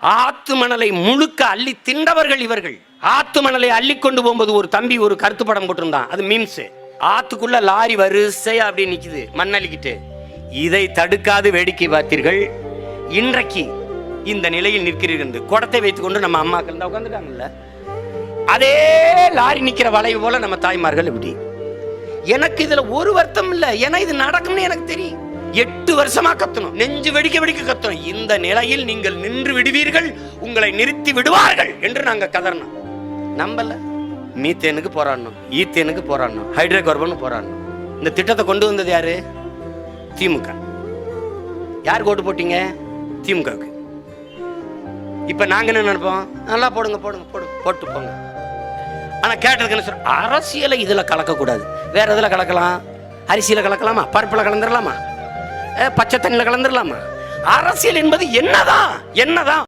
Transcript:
ஆத்து மணலை முழுக்க அள்ளி தின்றவர்கள் இவர்கள். ஆத்து மணலை அள்ளி கொண்டு போகும்போது ஒரு தம்பி ஒரு கருத்து படம் போட்டிருந்தான். அது மீம்ஸ் ஆத்துக்குள்ள லாரி வரிசையா அப்படி நிக்குது மண்ணள்ளிக்கிட்டு இதை தடுக்காது வேடிக்கை பார்த்தீர்கள். இன்றைக்கு இந்த நிலையில் நிற்கிறீர்கள். என்று குடத்தை வைத்துக்கொண்டு நம்ம அம்மாக்கள் தான் உட்காந்துட்டாங்கல்ல அதே லாரி நிக்கிற வளைவு போல நம்ம தாய்மார்கள் இப்படி. எனக்கு இதுல ஒரு வருத்தம் இல்லை. ஏன்னா இது நடக்கும்னு எனக்கு தெரியும். எட்டு வருஷமா கத்தணும். நெஞ்சு வெடிக்க வெடிக்க கத்தணும். இந்த நிலையில் நீங்கள் நின்று விடுவீர்கள் உங்களை நிறுத்தி விடுவார்கள் என்று நாங்க கதறணும். நம்பல. மீத்தேனுக்கு போராடணும். ஈத்தேனுக்கு போராடணும். ஹைட்ரோ கார்பன் போராடணும். இந்த திட்டத்தை கொண்டு வந்தது யாரு? திமுக. யாருக்கு ஓட்டு போட்டீங்க? திமுகவுக்கு. இப்ப நாங்க என்ன நினைப்போம்? நல்லா போடுங்க போடுங்க போடுங்க. போட்டு போங்க. ஆனா கேட்டதுக்கு என்ன சொல்ற அரசியலை இதுல கலக்கக்கூடாது. வேற எதுல கலக்கலாம்? அரிசியில கலக்கலாமா? பருப்புல கலந்துடலாமா பச்சை தண்ணியில் கலந்துடலாமா அரசியல் என்பது என்னதான் என்னதான்?